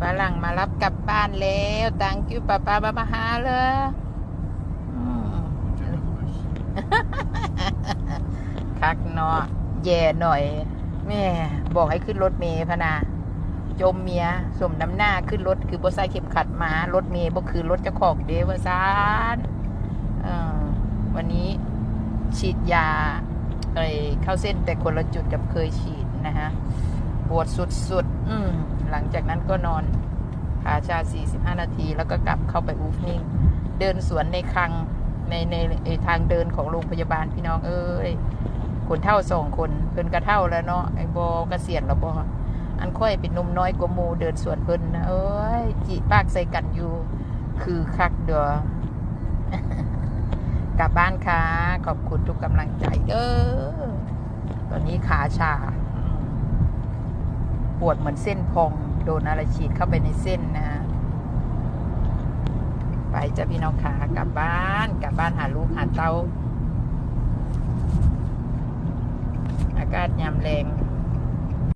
ฝรั่งมารับกลับบ้านแล้วตังคิวป้าป้าบามาหาเลยคักเนาะแย่หน่อย แม่ บอกให้ขึ้นรถเมย์พนา จมเมียสมน้ำหน้าขึ้นรถ คือบ่ใส่เข็มขัดมารถเมย์บ่คือรถเจ้าของเดวซานอ่อวันนี้ฉีดยาไอเข้าเส้นแต่คนละจุดกับเคยฉีดนะฮะ ปวดสุดๆอืมหลังจากนั้นก็นอนขาชา 45 นาที แล้วก็กลับเข้าไปอูฟนิ่ง เดินสวนในคลังในในไอ้ทางเดินของโรงพยาบาลพี่น้องเอ้ยคนเท่าสองคนเพิ่นกระเท่าแล้วเนาะไอ้บอกระเสียนแล้วบออันค่อยเป็นหนุ่มน้อยกว่าหมูเดินสวนเพิ่นนะเอ้ยจีปากใส่กันอยู่ คือคักเด้อกลับบ้านค่ะ ขอบคุณทุกกำลังใจเด้อตอนนี้ขาชาอืม ปวดเหมือนเส้นพองโดนอะไรฉีดเข้าไปในเส้นนะฮะไปจ้ะพี่น้องขากลับบ้านกลับบ้านหาลูกหาเต้าอากาศยามแรง